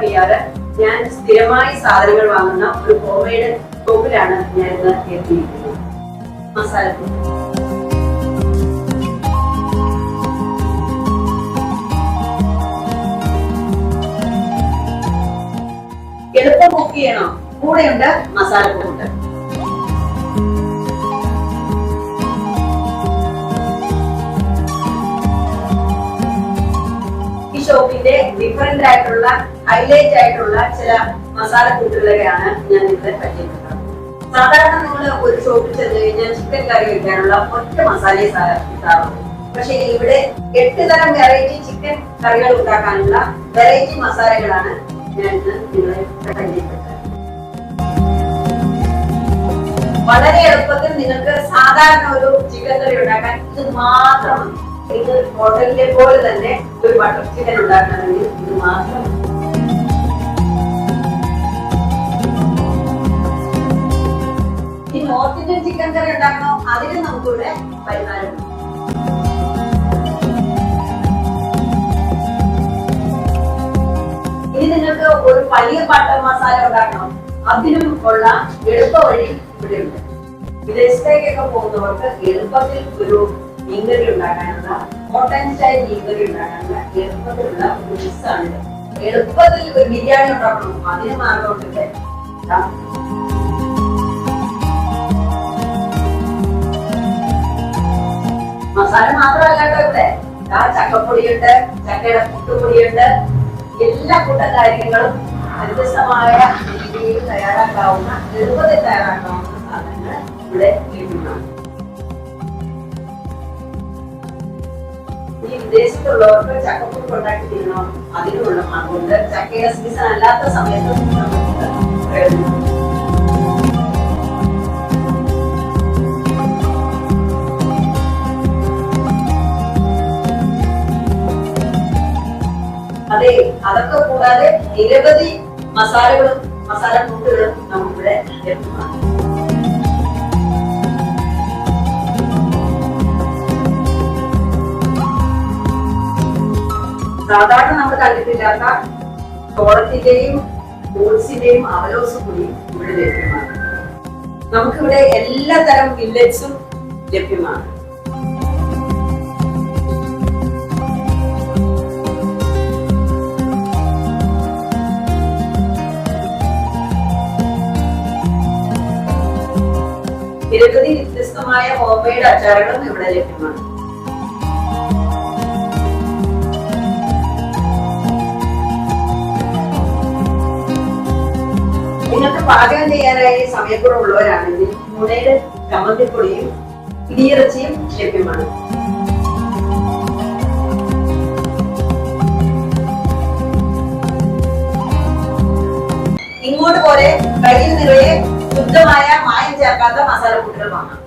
ചെയ്യാറ് ഞാൻ സ്ഥിരമായി സാധനങ്ങൾ വാങ്ങുന്ന ഒരു ഹോംമെയ്ഡ് ഷോപ്പിലാണ് ഞാൻ ഇന്ന് എത്തിയിരിക്കുന്നത്. മസാല എളുപ്പം കുക്ക് ചെയ്യണോ? കൂടെയുണ്ട് മസാലക്കൂട്ട് ഷോപ്പിന്റെ ഡിഫറെന്റ് ആയിട്ടുള്ള ഹൈലൈറ്റ് ആയിട്ടുള്ള ചില മസാല കൂട്ടുകളൊക്കെയാണ് ഞാൻ ഇവിടെ പറ്റിയിട്ടുള്ളത്. സാധാരണ നിങ്ങൾ ഒരു ഷോപ്പിൽ ചെന്ന് കഴിഞ്ഞാൽ ചിക്കൻ കറി വെക്കാനുള്ള ഒറ്റ മസാലയെ കിട്ടാറുള്ളൂ പക്ഷെ ഇവിടെ എട്ട് തരം വെറൈറ്റി ചിക്കൻ കറികൾ ഉണ്ടാക്കാനുള്ള വെറൈറ്റി മസാലകളാണ് ഞാൻ ഇന്ന് നിങ്ങളെ പരിചയപ്പെട്ടത് വളരെ എളുപ്പത്തിൽ നിങ്ങൾക്ക് സാധാരണ ഒരു ചിക്കൻ കറി ഉണ്ടാക്കാൻ ഇത് മാത്രം മതി. ഇത് ഹോട്ടലിലെ പോലെ തന്നെ ഒരു ബട്ടർ ചിക്കൻ ഉണ്ടാക്കണമെങ്കിൽ ഇത് മാത്രം മതി. ഈ നോർത്ത് ചിക്കൻ കറി ഉണ്ടാക്കണോ? അതിന് നമുക്കിവിടെ പരിഹാരം ഇനി നിങ്ങൾക്ക് ഒരു പനീർ ബട്ടർ മസാല ഉണ്ടാക്കണം. അതിനും ഉള്ള എളുപ്പ വഴി ഇവിടെയുണ്ട്. വിദേശത്തേക്കൊക്കെ പോകുന്നവർക്ക് എളുപ്പത്തിൽ ഒരു മീൻകറി ഉണ്ടാക്കാനുള്ള ഹോട്ടൽ സ്റ്റൈൽ ഉണ്ടാക്കാനുള്ള എളുപ്പത്തിലുള്ള എളുപ്പത്തിൽ ഒരു ബിരിയാണി ഉണ്ടാക്കണം. അതിന് മാർഗമുണ്ട് മസാല മാത്രമല്ല കേട്ടോ ഇവിടെ. ആ ചക്കപ്പൊടിയുണ്ട് ചക്കയുടെ പുട്ടുപൊടിയുണ്ട്. എല്ലാ കൂട്ട കാര്യങ്ങളും വ്യത്യസ്തമായ രീതിയിൽ തയ്യാറാക്കാവുന്ന എളുപ്പത്തിൽ തയ്യാറാക്കാവുന്ന സാധനങ്ങൾ ഇവിടെ ലഭ്യമാണ് ഈ വിദേശത്തുള്ളവർക്ക് ചക്കപ്പൊടി ഉണ്ടാക്കി തിന്നണം അതിനുള്ള അതുകൊണ്ട് ചക്കയുടെ സീസൺ അല്ലാത്ത സമയത്ത് അതെ അതൊക്കെ കൂടാതെ നിരവധി മസാലകളും മസാല കൂട്ടുകളും നമുക്കിവിടെ ലഭ്യമാണ്. സാധാരണ നമ്മൾ കണ്ടിട്ടില്ലാത്ത ചോളത്തിന്റെയും ബോൾസിന്റെയും അവലോസ് കൂടി ഇവിടെ ലഭ്യമാണ്. നമുക്കിവിടെ എല്ലാ തരം മില്ലറ്റ്സും ലഭ്യമാണ്. നിരവധി വ്യത്യസ്തമായ ഹോംമെയ്ഡ് അച്ചാറുകളും ഇവിടെ ലഭ്യമാണ്. നിങ്ങൾക്ക് പാചകം ചെയ്യാനായി സമയക്കുറവുള്ളവരാണെങ്കിൽ മുളയുടെ ചമ്മന്തിപ്പൊടിയും ഇടിയിറച്ചിയും ലഭ്യമാണ്. ഇങ്ങോട്ട് പോലെ കയ്യിൽ നിറയെ ശുദ്ധമായ മായം ചേർക്കാത്ത മസാല കൂട്ടുകൾ വാങ്ങാം.